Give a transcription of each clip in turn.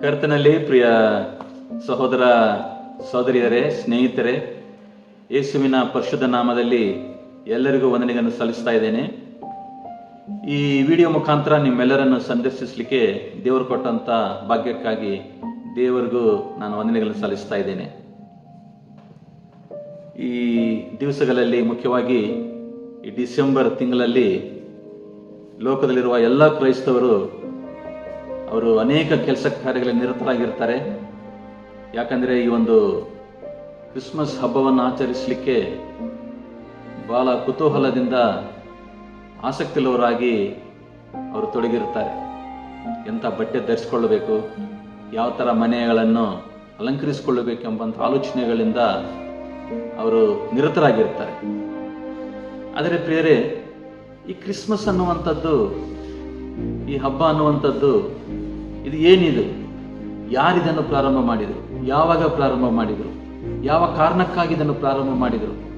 ಕರ್ತನಲ್ಲಿ ಪ್ರಿಯ ಸಹೋದರ ಸಹೋದರಿಯರೇ, ಸ್ನೇಹಿತರೆ, ಯೇಸುವಿನ ಪರಿಶುದ್ಧ ನಾಮದಲ್ಲಿ ಎಲ್ಲರಿಗೂ ವಂದನೆಗಳನ್ನು ಸಲ್ಲಿಸ್ತಾ ಇದ್ದೇನೆ. ಈ ವಿಡಿಯೋ ಮುಖಾಂತರ ನಿಮ್ಮೆಲ್ಲರನ್ನು ಸಂದರ್ಶಿಸಲಿಕ್ಕೆ ದೇವರು ಕೊಟ್ಟಂತ ಭಾಗ್ಯಕ್ಕಾಗಿ ದೇವರಿಗೂ ನಾನು ವಂದನೆಗಳನ್ನು ಸಲ್ಲಿಸ್ತಾ ಇದ್ದೇನೆ. ಈ ದಿವಸಗಳಲ್ಲಿ ಮುಖ್ಯವಾಗಿ ಈ ಡಿಸೆಂಬರ್ ತಿಂಗಳಲ್ಲಿ ಲೋಕದಲ್ಲಿರುವ ಎಲ್ಲ ಕ್ರೈಸ್ತವರು ಅವರು ಅನೇಕ ಕೆಲಸ ಕಾರ್ಯಗಳಲ್ಲಿ ನಿರತರಾಗಿರ್ತಾರೆ. ಯಾಕಂದರೆ ಈ ಒಂದು ಕ್ರಿಸ್ಮಸ್ ಹಬ್ಬವನ್ನು ಆಚರಿಸಲಿಕ್ಕೆ ಬಹಳ ಕುತೂಹಲದಿಂದ ಆಸಕ್ತಿಲ್ಲವರಾಗಿ ಅವರು ತೊಡಗಿರ್ತಾರೆ. ಎಂಥ ಬಟ್ಟೆ ಧರಿಸ್ಕೊಳ್ಬೇಕು ಯಾವ ಥರ ಮನೆಗಳನ್ನು ಅಲಂಕರಿಸಿಕೊಳ್ಳಬೇಕೆಂಬಂಥ ಆಲೋಚನೆಗಳಿಂದ ಅವರು ನಿರತರಾಗಿರ್ತಾರೆ. ಆದರೆ ಪ್ರಿಯರೇ, ಈ ಕ್ರಿಸ್ಮಸ್ ಅನ್ನುವಂಥದ್ದು, ಈ ಹಬ್ಬ ಅನ್ನುವಂಥದ್ದು ಇದು ಏನಿದು? ಯಾರಿದನ್ನು ಪ್ರಾರಂಭ ಮಾಡಿದರು? ಯಾವಾಗ ಪ್ರಾರಂಭ ಮಾಡಿದರು? ಯಾವ ಕಾರಣಕ್ಕಾಗಿ ಇದನ್ನು ಪ್ರಾರಂಭ ಮಾಡಿದರು?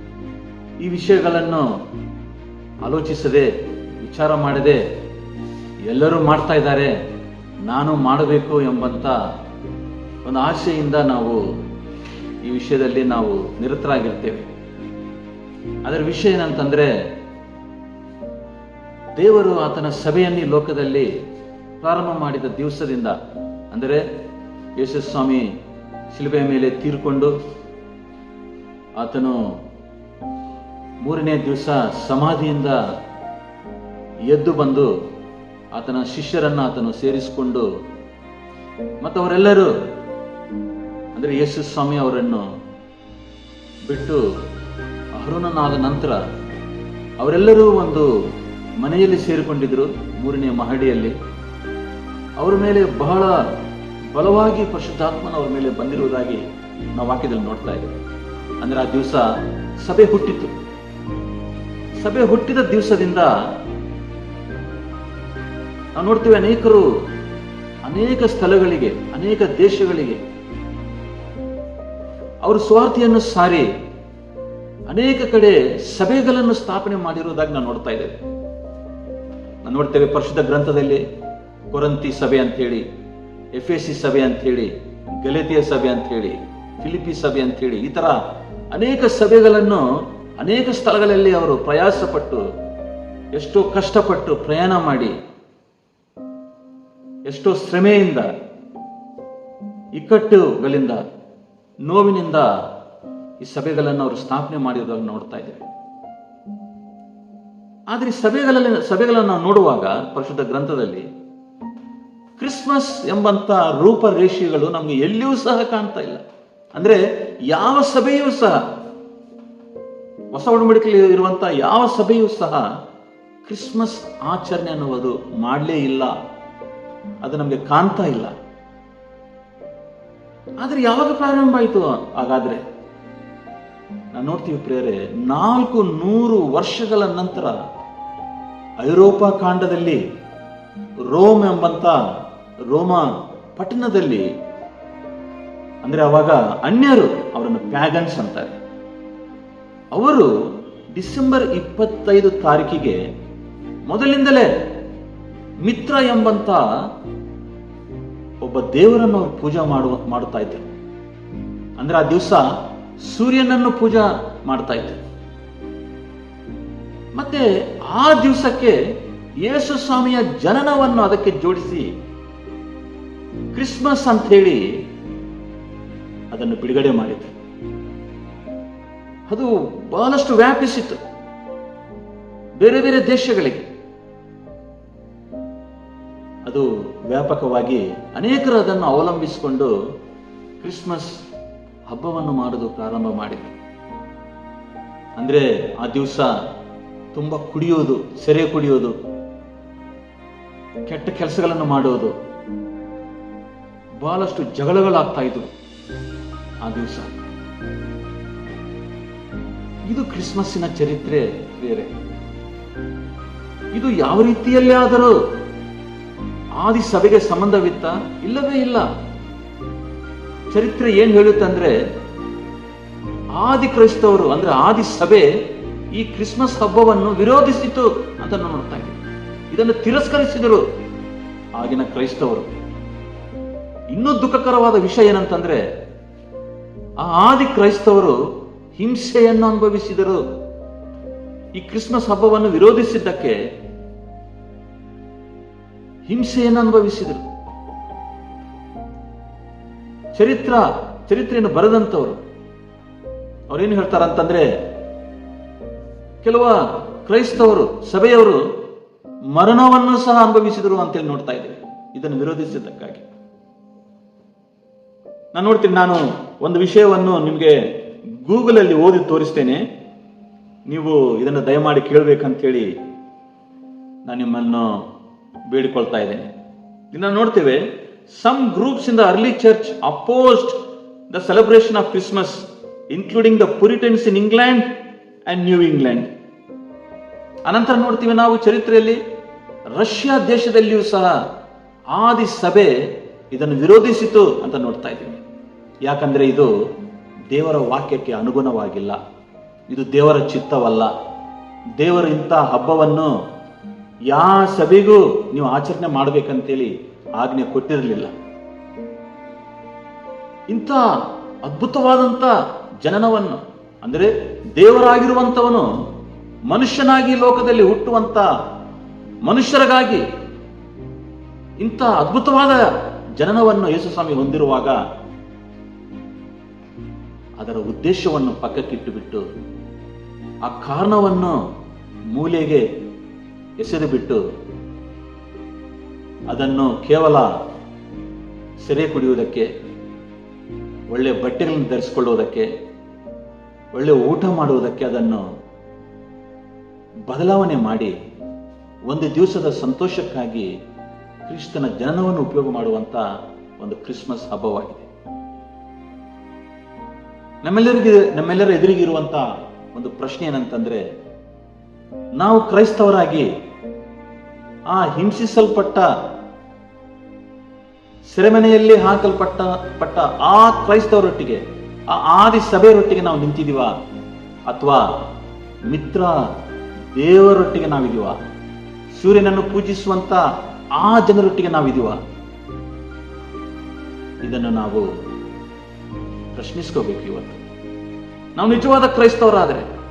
ಈ ವಿಷಯಗಳನ್ನು ಆಲೋಚಿಸದೆ, ವಿಚಾರ ಮಾಡದೆ ಎಲ್ಲರೂ ಮಾಡ್ತಾ ಇದ್ದಾರೆ. ನಾನು ಮಾಡಬೇಕು ಎಂಬಂತ ಒಂದು ಆಶೆಯಿಂದ ನಾವು ಈ ವಿಷಯದಲ್ಲಿ ನಾವು ನಿರತರಾಗಿರ್ತೇವೆ. ಅದರ ವಿಷಯ ಏನಂತಂದ್ರೆ, ದೇವರು ಆತನ ಸಭೆಯನ್ನು ಈ ಲೋಕದಲ್ಲಿ ಪ್ರಾರಂಭ ಮಾಡಿದ ದಿವಸದಿಂದ ಅಂದರೆ ಯೇಸುಸ್ವಾಮಿ ಶಿಲುಬೆಯ ಮೇಲೆ ತೀರ್ಕೊಂಡು ಆತನು ಮೂರನೇ ದಿವಸ ಸಮಾಧಿಯಿಂದ ಎದ್ದು ಬಂದು ಆತನ ಶಿಷ್ಯರನ್ನ ಆತನು ಸೇರಿಸಿಕೊಂಡು ಮತ್ತು ಅವರೆಲ್ಲರೂ ಅಂದರೆ ಯೇಸು ಸ್ವಾಮಿ ಅವರನ್ನು ಬಿಟ್ಟು ಅರುಣನಾದ ನಂತರ ಅವರೆಲ್ಲರೂ ಒಂದು ಮನೆಯಲ್ಲಿ ಸೇರಿಕೊಂಡಿದ್ದರು ಮೂರನೇ ಮಹಡಿಯಲ್ಲಿ. ಅವರ ಮೇಲೆ ಬಹಳ ಬಲವಾಗಿ ಪರಿಶುದ್ಧಾತ್ಮನ ಅವರ ಮೇಲೆ ಬಂದಿರುವುದಾಗಿ ನಾವು ವಾಕ್ಯದಲ್ಲಿ ನೋಡ್ತಾ ಇದ್ದೇವೆ. ಅಂದ್ರೆ ಆ ದಿವಸ ಸಭೆ ಹುಟ್ಟಿತು. ಸಭೆ ಹುಟ್ಟಿದ ದಿವಸದಿಂದ ನಾವು ನೋಡ್ತೇವೆ ಅನೇಕರು ಅನೇಕ ಸ್ಥಳಗಳಿಗೆ, ಅನೇಕ ದೇಶಗಳಿಗೆ ಅವರು ಸ್ವಾರ್ಥಿಯನ್ನು ಸಾರಿ ಅನೇಕ ಕಡೆ ಸಭೆಗಳನ್ನು ಸ್ಥಾಪನೆ ಮಾಡಿರುವುದಾಗಿ ನಾವು ನೋಡ್ತಾ ಇದ್ದೇವೆ. ನಾವು ನೋಡ್ತೇವೆ ಪರಿಶುದ್ಧ ಗ್ರಂಥದಲ್ಲಿ ಕೊರಂತಿ ಸಭೆ ಅಂತ ಹೇಳಿ ಎಫ್ ಎ ಸಿ ಸಭೆ ಹೇಳಿ ಗಲತಿಯ ಸಭೆ ಅಂತ ಹೇಳಿ ಫಿಲಿಪಿ ಸಭೆ ಅಂತ ಹೇಳಿ ಈ ತರ ಅನೇಕ ಸಭೆಗಳನ್ನು ಅನೇಕ ಸ್ಥಳಗಳಲ್ಲಿ ಅವರು ಪ್ರಯಾಸಪಟ್ಟು, ಎಷ್ಟೋ ಕಷ್ಟಪಟ್ಟು ಪ್ರಯಾಣ ಮಾಡಿ, ಎಷ್ಟೋ ಶ್ರಮೆಯಿಂದ, ಇಕ್ಕಟ್ಟುಗಳಿಂದ, ನೋವಿನಿಂದ ಈ ಸಭೆಗಳನ್ನು ಅವರು ಸ್ಥಾಪನೆ ಮಾಡಿರೋದನ್ನು ನೋಡ್ತಾ ಇದ್ದೇವೆ. ಆದ್ರೆ ಸಭೆಗಳಲ್ಲಿ, ಸಭೆಗಳನ್ನು ನೋಡುವಾಗ ಪರಿಶುದ್ಧ ಗ್ರಂಥದಲ್ಲಿ ಕ್ರಿಸ್ಮಸ್ ಎಂಬಂತ ರೂಪರೇಷೆಗಳು ನಮ್ಗೆ ಎಲ್ಲಿಯೂ ಸಹ ಕಾಣ್ತಾ ಇಲ್ಲ. ಅಂದ್ರೆ ಯಾವ ಸಭೆಯೂ ಸಹ, ಹೊಸ ಒಡಂಬಡಿಕೆಯಲ್ಲಿ ಇರುವಂಥ ಯಾವ ಸಭೆಯೂ ಸಹ ಕ್ರಿಸ್ಮಸ್ ಆಚರಣೆ ಅನ್ನುವುದು ಮಾಡಲೇ ಇಲ್ಲ. ಅದು ನಮಗೆ ಕಾಣ್ತಾ ಇಲ್ಲ. ಆದ್ರೆ ಯಾವಾಗ ಪ್ರಾರಂಭ ಆಯಿತು? ಹಾಗಾದ್ರೆ ನಾನು ನೋಡ್ತೀವಿ ಪ್ರೇರೆ ನಾಲ್ಕು ನೂರು ವರ್ಷಗಳ ನಂತರ ಐರೋಪಾ ಕಾಂಡದಲ್ಲಿ ರೋಮ್ ಎಂಬಂತ ರೋಮ ಪಟ್ಟಣದಲ್ಲಿ, ಅಂದ್ರೆ ಅವಾಗ ಅನ್ಯರು ಅವರನ್ನು ಪ್ಯಾಗನ್ಸ್ ಅಂತಾರೆ. ಅವರು ಡಿಸೆಂಬರ್ ಇಪ್ಪತ್ತೈದು ತಾರೀಕಿಗೆ ಮೊದಲಿಂದಲೇ ಮಿತ್ರ ಎಂಬಂತ ಒಬ್ಬ ದೇವರನ್ನು ಅವರು ಪೂಜಾ ಮಾಡುವ, ಮಾಡುತ್ತಾ ಇದ್ರು ಅಂದ್ರೆ ಆ ದಿವಸ ಸೂರ್ಯನನ್ನು ಪೂಜಾ ಮಾಡ್ತಾ ಇದ್ರು ಮತ್ತೆ ಆ ದಿವಸಕ್ಕೆ ಯೇಸು ಸ್ವಾಮಿಯ ಜನನವನ್ನು ಅದಕ್ಕೆ ಜೋಡಿಸಿ ಕ್ರಿಸ್ಮಸ್ ಅಂತ ಹೇಳಿ ಅದನ್ನು ಬಿಡುಗಡೆ ಮಾಡಿದ್ರು ಅದು ಬಹಳಷ್ಟು ವ್ಯಾಪಿಸಿತ್ತು. ಬೇರೆ ಬೇರೆ ದೇಶಗಳಿಗೆ. ಅದು ವ್ಯಾಪಕವಾಗಿ ಅನೇಕರು ಅದನ್ನು ಅವಲಂಬಿಸಿಕೊಂಡು ಕ್ರಿಸ್ಮಸ್ ಹಬ್ಬವನ್ನು ಮಾಡೋದು ಪ್ರಾರಂಭ ಮಾಡಿದರು. ಅಂದ್ರೆ ಆ ದಿವಸ ತುಂಬಾ ಕುಡಿಯೋದು, ಸೆರೆ ಕುಡಿಯೋದು, ಕೆಟ್ಟ ಕೆಲಸಗಳನ್ನು ಮಾಡೋದು ಬಹಳಷ್ಟು ಜಗಳಗಳಾಗ್ತಾ ಇದ್ವು ಆ ದಿವಸ. ಇದು ಕ್ರಿಸ್ಮಸ್ಸಿನ ಚರಿತ್ರೆ ಬೇರೆ. ಇದು ಯಾವ ರೀತಿಯಲ್ಲೇ ಆದರೂ ಆದಿ ಸಭೆಗೆ ಸಂಬಂಧವಿತ್ತ? ಇಲ್ಲವೇ ಇಲ್ಲ. ಚರಿತ್ರೆ ಏನ್ ಹೇಳುತ್ತಂದ್ರೆ ಆದಿ ಕ್ರೈಸ್ತವರು ಅಂದ್ರೆ ಆದಿ ಸಭೆ ಈ ಕ್ರಿಸ್ಮಸ್ ಹಬ್ಬವನ್ನು ವಿರೋಧಿಸಿತು ಅಂತ ನೋಡ್ತಾ ಇದ್ದೀವಿ ಇದನ್ನು ತಿರಸ್ಕರಿಸಿದರು ಆಗಿನ ಕ್ರೈಸ್ತವರು. ಇನ್ನೂ ದುಃಖಕರವಾದ ವಿಷಯ ಏನಂತಂದ್ರೆ, ಆ ಆದಿ ಕ್ರೈಸ್ತವರು ಹಿಂಸೆಯನ್ನು ಅನುಭವಿಸಿದರು. ಈ ಕ್ರಿಸ್ಮಸ್ ಹಬ್ಬವನ್ನು ವಿರೋಧಿಸಿದ್ದಕ್ಕೆ ಹಿಂಸೆಯನ್ನು ಅನುಭವಿಸಿದರು. ಚರಿತ್ರ, ಚರಿತ್ರೆಯನ್ನು ಬರೆದಂತವರು ಅವ್ರೇನು ಹೇಳ್ತಾರಂತಂದ್ರೆ, ಕೆಲವ ಕ್ರೈಸ್ತವರು, ಸಭೆಯವರು ಮರಣವನ್ನು ಸಹ ಅನುಭವಿಸಿದರು ಅಂತೇಳಿ ನೋಡ್ತಾ ಇದ್ದೇವೆ. ಇದನ್ನು ವಿರೋಧಿಸಿದ್ದಕ್ಕಾಗಿ. ನಾನು ನೋಡ್ತೀನಿ, ನಾನು ಒಂದು ವಿಷಯವನ್ನು ನಿಮಗೆ ಗೂಗಲ್ ಅಲ್ಲಿ ಓದಿ ತೋರಿಸ್ತೇನೆ. ನೀವು ಇದನ್ನು ದಯಮಾಡಿ ಕೇಳಬೇಕಂತೇಳಿ ನಾನು ನಿಮ್ಮನ್ನು ಬೇಡಿಕೊಳ್ತಾ ಇದ್ದೇನೆ. ಇನ್ನು ನೋಡ್ತೇವೆ some groups in the early church opposed the celebration of Christmas including the Puritans in England and New England ಅನಂತರ ನೋಡ್ತೀವಿ ನಾವು ಚರಿತ್ರೆಯಲ್ಲಿ, ರಷ್ಯಾ ದೇಶದಲ್ಲಿಯೂ ಸಹ ಆದಿ ಸಭೆ ಇದನ್ನು ವಿರೋಧಿಸಿತು ಅಂತ ನೋಡ್ತಾ ಇದ್ದೀವಿ. ಯಾಕಂದ್ರೆ ಇದು ದೇವರ ವಾಕ್ಯಕ್ಕೆ ಅನುಗುಣವಾಗಿಲ್ಲ. ಇದು ದೇವರ ಚಿತ್ತವಲ್ಲ. ದೇವರು ಇಂಥ ಹಬ್ಬವನ್ನು ಯಾವ ಸಭೆಗೂ ನೀವು ಆಚರಣೆ ಮಾಡಬೇಕಂತೇಳಿ ಆಜ್ಞೆ ಕೊಟ್ಟಿರಲಿಲ್ಲ. ಇಂಥ ಅದ್ಭುತವಾದಂಥ ಜನನವನ್ನು, ಅಂದರೆ ದೇವರಾಗಿರುವಂಥವನು ಮನುಷ್ಯನಾಗಿ ಲೋಕದಲ್ಲಿ ಹುಟ್ಟುವಂಥ ಮನುಷ್ಯರಿಗಾಗಿ ಇಂಥ ಅದ್ಭುತವಾದ ಜನನವನ್ನು ಯೇಸುಸ್ವಾಮಿ ಹೊಂದಿರುವಾಗ ಅದರ ಉದ್ದೇಶವನ್ನು ಪಕ್ಕಕ್ಕಿಟ್ಟು ಬಿಟ್ಟು ಆ ಕಾರಣವನ್ನು ಮೂಲೆಗೆ ಎಸೆದು ಬಿಟ್ಟು ಅದನ್ನು ಕೇವಲ ಸೆರೆ ಕುಡಿಯುವುದಕ್ಕೆ, ಒಳ್ಳೆ ಬಟ್ಟೆಗಳನ್ನು ಧರಿಸಿಕೊಳ್ಳುವುದಕ್ಕೆ, ಒಳ್ಳೆ ಊಟ ಮಾಡುವುದಕ್ಕೆ ಅದನ್ನು ಬದಲಾವಣೆ ಮಾಡಿ ಒಂದು ದಿವಸದ ಸಂತೋಷಕ್ಕಾಗಿ ಕ್ರಿಸ್ತನ ಜನನವನ್ನು ಉಪಯೋಗ ಮಾಡುವಂತ ಒಂದು ಕ್ರಿಸ್ಮಸ್ ಹಬ್ಬವಾಗಿದೆ. ನಮ್ಮೆಲ್ಲರಿಗೆ, ನಮ್ಮೆಲ್ಲರ ಎದುರಿಗಿರುವಂತ ಒಂದು ಪ್ರಶ್ನೆ ಏನಂತಂದ್ರೆ, ನಾವು ಕ್ರೈಸ್ತವರಾಗಿ ಆ ಹಿಂಸಿಸಲ್ಪಟ್ಟ, ಸೆರೆಮನೆಯಲ್ಲಿ ಹಾಕಲ್ಪಟ್ಟ, ಪಟ್ಟ ಆ ಕ್ರೈಸ್ತವರೊಟ್ಟಿಗೆ ಆ ಆದಿ ಸಭೆಯರೊಟ್ಟಿಗೆ ನಾವು ನಿಂತಿದೀವ ಅಥವಾ ಮಿತ್ರ ದೇವರೊಟ್ಟಿಗೆ ನಾವಿದೀವ ಸೂರ್ಯನನ್ನು ಪೂಜಿಸುವಂತ ಆ ಜನರೊಟ್ಟಿಗೆ ನಾವಿದೀವ ಇದನ್ನು ನಾವು ಪ್ರಶ್ನಿಸ್ಕೋಬೇಕು ಇವತ್ತು. ನಾವು ನಿಜವಾದ ಕ್ರೈಸ್ತವರಾದರೆ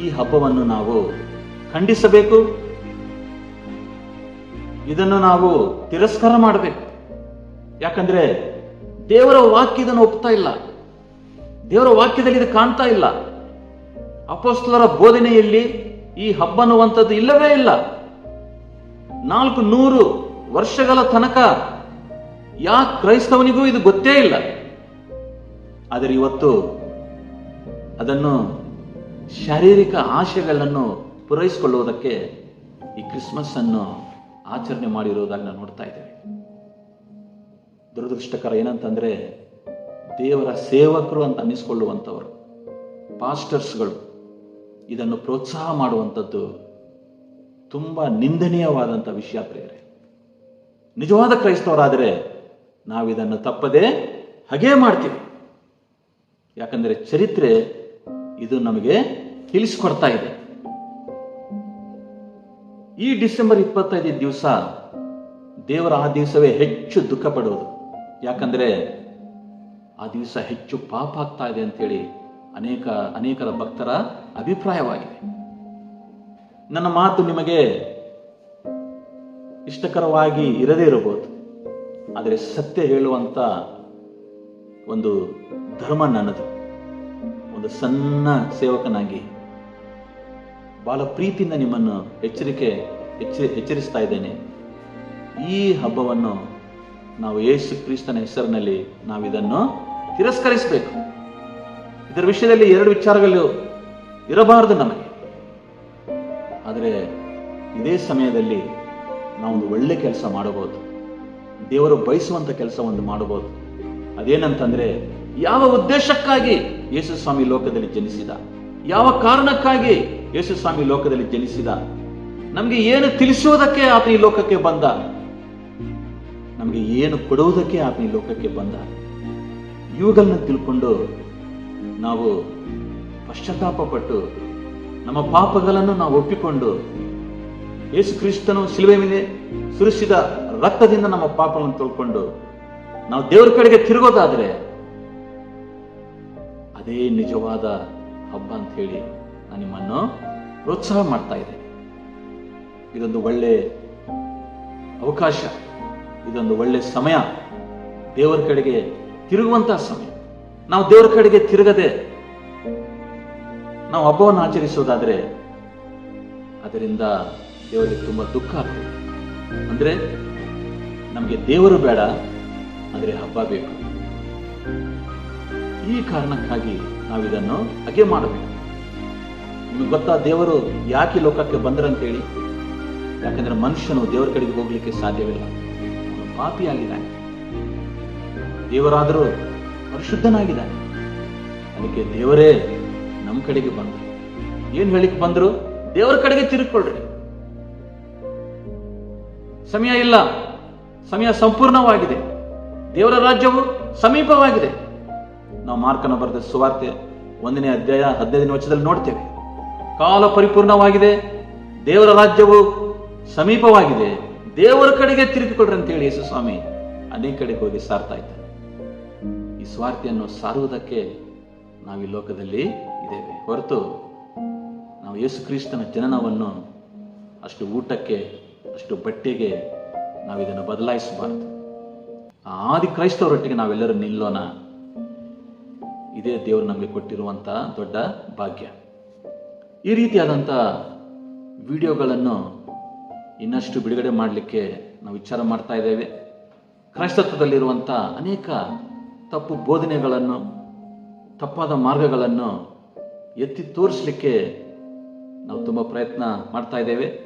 ಈ ಹಬ್ಬವನ್ನು ನಾವು ಖಂಡಿಸಬೇಕು. ಇದನ್ನು ನಾವು ತಿರಸ್ಕಾರ ಮಾಡಬೇಕು. ಯಾಕಂದ್ರೆ ದೇವರ ವಾಕ್ಯ ಇದನ್ನು ಒಪ್ತಾ ಇಲ್ಲ. ದೇವರ ವಾಕ್ಯದಲ್ಲಿ ಇದು ಕಾಣ್ತಾ ಇಲ್ಲ. ಅಪೋಸ್ತಲರ ಬೋಧನೆಯಲ್ಲಿ ಈ ಹಬ್ಬ ಅನ್ನುವಂಥದ್ದು ಇಲ್ಲವೇ ಇಲ್ಲ. ನಾಲ್ಕು ನೂರು ವರ್ಷಗಳ ತನಕ ಯಾ ಕ್ರೈಸ್ತವನಿಗೂ ಇದು ಗೊತ್ತೇ ಇಲ್ಲ. ಆದರೆ ಇವತ್ತು ಅದನ್ನು ಶಾರೀರಿಕ ಆಶೆಗಳನ್ನು ಪೂರೈಸಿಕೊಳ್ಳುವುದಕ್ಕೆ ಈ ಕ್ರಿಸ್ಮಸ್ ಅನ್ನು ಆಚರಣೆ ಮಾಡಿರುವುದಾಗಿ ನಾವು ನೋಡ್ತಾ ಇದ್ದೇವೆ. ದುರದೃಷ್ಟಕರ ಏನಂತಂದ್ರೆ ದೇವರ ಸೇವಕರು ಅಂತ ಅನ್ನಿಸ್ಕೊಳ್ಳುವಂಥವರು, ಪಾಸ್ಟರ್ಸ್ಗಳು ಇದನ್ನು ಪ್ರೋತ್ಸಾಹ ಮಾಡುವಂಥದ್ದು ತುಂಬ ನಿಂದನೀಯವಾದಂಥ ವಿಷಯ ಪ್ರೇರೆ ನಿಜವಾದ ಕ್ರೈಸ್ತವರಾದರೆ ನಾವು ಇದನ್ನು ತಪ್ಪದೆ ಹಾಗೇ ಮಾಡ್ತೀವಿ. ಯಾಕಂದರೆ ಚರಿತ್ರೆ ಇದು ನಮಗೆ ತಿಳಿಸ್ಕೊಡ್ತಾ ಇದೆ. ಈ ಡಿಸೆಂಬರ್ ಇಪ್ಪತ್ತೈದು ದಿವಸ ದೇವರ ಆ ದಿವಸವೇ ಹೆಚ್ಚು ದುಃಖ ಪಡುವುದು. ಯಾಕಂದ್ರೆ ಆ ದಿವಸ ಹೆಚ್ಚು ಪಾಪ ಆಗ್ತಾ ಇದೆ ಅಂತೇಳಿ ಅನೇಕ, ಅನೇಕರ ಭಕ್ತರ ಅಭಿಪ್ರಾಯವಾಗಿದೆ. ನನ್ನ ಮಾತು ನಿಮಗೆ ಇಷ್ಟಕರವಾಗಿ ಇರದೇ ಇರಬಹುದು. ಆದರೆ ಸತ್ಯ ಹೇಳುವಂತ ಒಂದು ಧರ್ಮ ನನ್ನದು. ಒಂದು ಸಣ್ಣ ಸೇವಕನಾಗಿ ಬಹಳ ಪ್ರೀತಿಯಿಂದ ನಿಮ್ಮನ್ನು ಎಚ್ಚರಿಕೆ ಎಚ್ಚರಿ ಎಚ್ಚರಿಸ್ತಾ ಇದ್ದೇನೆ. ಈ ಹಬ್ಬವನ್ನು ನಾವು ಯೇಸು ಕ್ರಿಸ್ತನ ಹೆಸರಿನಲ್ಲಿ ನಾವು ಇದನ್ನು ತಿರಸ್ಕರಿಸಬೇಕು. ಇದರ ವಿಷಯದಲ್ಲಿ ಎರಡು ವಿಚಾರಗಳು ಇರಬಾರದು ನಮಗೆ. ಆದರೆ ಇದೇ ಸಮಯದಲ್ಲಿ ನಾವೊಂದು ಒಳ್ಳೆ ಕೆಲಸ ಮಾಡಬಹುದು. ದೇವರು ಬಯಸುವಂಥ ಕೆಲಸ ಒಂದು ಮಾಡಬಹುದು. ಅದೇನಂತಂದ್ರೆ ಯಾವ ಉದ್ದೇಶಕ್ಕಾಗಿ? ಯೇಸು ಸ್ವಾಮಿ ಲೋಕದಲ್ಲಿ ಜನಿಸಿದ. ಯಾವ ಕಾರಣಕ್ಕಾಗಿ ಯೇಸುಸ್ವಾಮಿ ಲೋಕದಲ್ಲಿ ಜನಿಸಿದ? ನಮಗೆ ಏನು ತಿಳಿಸುವುದಕ್ಕೆ ಆತ ಈ ಲೋಕಕ್ಕೆ ಬಂದ? ನಮಗೆ ಏನು ಕೊಡುವುದಕ್ಕೆ ಆತ ಈ ಲೋಕಕ್ಕೆ ಬಂದ? ಇವುಗಳನ್ನ ತಿಳ್ಕೊಂಡು ನಾವು ಪಶ್ಚಾತ್ತಾಪ ಪಟ್ಟು ನಮ್ಮ ಪಾಪಗಳನ್ನು ನಾವು ಒಪ್ಪಿಕೊಂಡು ಯೇಸು ಕ್ರಿಸ್ತನು ಶಿಲುವೆ ಮೇಲೆ ಸುರಿಸಿದ ರಕ್ತದಿಂದ ನಮ್ಮ ಪಾಪಗಳನ್ನು ತೊಳ್ಕೊಂಡು ನಾವು ದೇವರ ಕಡೆಗೆ ತಿರುಗೋದಾದ್ರೆ ಅದೇ ನಿಜವಾದ ಹಬ್ಬ ಅಂತ ಹೇಳಿ ನಾನು ನಿಮ್ಮನ್ನು ಪ್ರೋತ್ಸಾಹ ಮಾಡ್ತಾ ಇದೆ ಇದೊಂದು ಒಳ್ಳೆ ಅವಕಾಶ, ಇದೊಂದು ಒಳ್ಳೆ ಸಮಯ. ದೇವರ ಕಡೆಗೆ ತಿರುಗುವಂತಹ ಸಮಯ. ನಾವು ದೇವರ ಕಡೆಗೆ ತಿರುಗದೆ ನಾವು ಹಬ್ಬವನ್ನು ಆಚರಿಸೋದಾದ್ರೆ ಅದರಿಂದ ದೇವರಿಗೆ ತುಂಬಾ ದುಃಖ ಆಗ್ತದೆ. ಅಂದ್ರೆ ನಮಗೆ ದೇವರು ಬೇಡ, ಆದರೆ ಹಬ್ಬ ಬೇಕು. ಈ ಕಾರಣಕ್ಕಾಗಿ ನಾವಿದನ್ನು ಹಾಗೆ ಮಾಡಬೇಕು. ನಿಮಗೆ ಗೊತ್ತಾ ದೇವರು ಯಾಕೆ ಲೋಕಕ್ಕೆ ಬಂದ್ರಂತೇಳಿ? ಯಾಕಂದ್ರೆ ಮನುಷ್ಯನು ದೇವರ ಕಡೆಗೆ ಹೋಗ್ಲಿಕ್ಕೆ ಸಾಧ್ಯವಿಲ್ಲ. ಪಾಪಿಯಾಗಿದ್ದಾನೆ. ದೇವರಾದರೂ ಪರಿಶುದ್ಧನಾಗಿದ್ದಾನೆ. ಅದಕ್ಕೆ ದೇವರೇ ನಮ್ಮ ಕಡೆಗೆ ಬಂದರು ಏನ್ ಹೇಳಿಕ್ ಬಂದ್ರು? ದೇವರ ಕಡೆಗೆ ತಿರುಕೊಳ್ರಿ ಸಮಯ ಇಲ್ಲ. ಸಮಯ ಸಂಪೂರ್ಣವಾಗಿದೆ. ದೇವರ ರಾಜ್ಯವು ಸಮೀಪವಾಗಿದೆ. ನಾವು ಮಾರ್ಕನ ಬರೆದ ಸುವಾರ್ತೆ ಒಂದನೇ ಅಧ್ಯಾಯ ಹದಿನೈದನೇ ವಚನದಲ್ಲಿ ನೋಡ್ತೇವೆ. ಕಾಲ ಪರಿಪೂರ್ಣವಾಗಿದೆ, ದೇವರ ರಾಜ್ಯವು ಸಮೀಪವಾಗಿದೆ, ದೇವರ ಕಡೆಗೆ ತಿರುಗಿಕೊಡ್ರಿ ಅಂತ ಹೇಳಿ ಯೇಸು ಸ್ವಾಮಿ ಅನೇಕ ಕಡೆಗೆ ಹೋಗಿ ಸಾರ್ತಾ ಇದ್ದಾರೆ. ಈ ಸ್ವಾರ್ಥಿಯನ್ನು ಸಾರುವುದಕ್ಕೆ ನಾವು ಈ ಲೋಕದಲ್ಲಿ ಇದ್ದೇವೆ. ಹೊರತು ನಾವು ಯೇಸು ಕ್ರಿಸ್ತನ ಜನನವನ್ನು ಅಷ್ಟು ಊಟಕ್ಕೆ, ಅಷ್ಟು ಬಟ್ಟೆಗೆ ನಾವು ಇದನ್ನು ಬದಲಾಯಿಸಬಾರದು. ಆದಿ ಕ್ರೈಸ್ತವರೊಟ್ಟಿಗೆ ನಾವೆಲ್ಲರೂ ನಿಲ್ಲೋಣ. ಇದೇ ದೇವರು ನಮಗೆ ಕೊಟ್ಟಿರುವಂಥ ದೊಡ್ಡ ಭಾಗ್ಯ. ಈ ರೀತಿಯಾದಂಥ ವಿಡಿಯೋಗಳನ್ನು ಇನ್ನಷ್ಟು ಬಿಡುಗಡೆ ಮಾಡಲಿಕ್ಕೆ ನಾವು ವಿಚಾರ ಮಾಡ್ತಾ ಇದ್ದೇವೆ. ಕ್ರೈಸ್ತತ್ವದಲ್ಲಿರುವಂಥ ಅನೇಕ ತಪ್ಪು ಬೋಧನೆಗಳನ್ನು, ತಪ್ಪಾದ ಮಾರ್ಗಗಳನ್ನು ಎತ್ತಿ ತೋರಿಸಲಿಕ್ಕೆ ನಾವು ತುಂಬ ಪ್ರಯತ್ನ ಮಾಡ್ತಾ ಇದ್ದೇವೆ.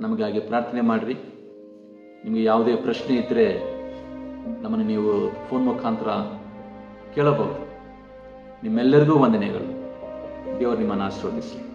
ನಮಗಾಗಿ ಪ್ರಾರ್ಥನೆ ಮಾಡಿರಿ. ನಿಮಗೆ ಯಾವುದೇ ಪ್ರಶ್ನೆ ಇದ್ದರೆ ನಮ್ಮನ್ನು ನೀವು ಫೋನ್ ಮುಖಾಂತರ ಕೇಳಬಹುದು. ನಿಮ್ಮೆಲ್ಲರಿಗೂ ವಂದನೆಗಳು. ದೇವರು ನಿಮ್ಮನ್ನು ಆಶೀರ್ವದಿಸಲಿ.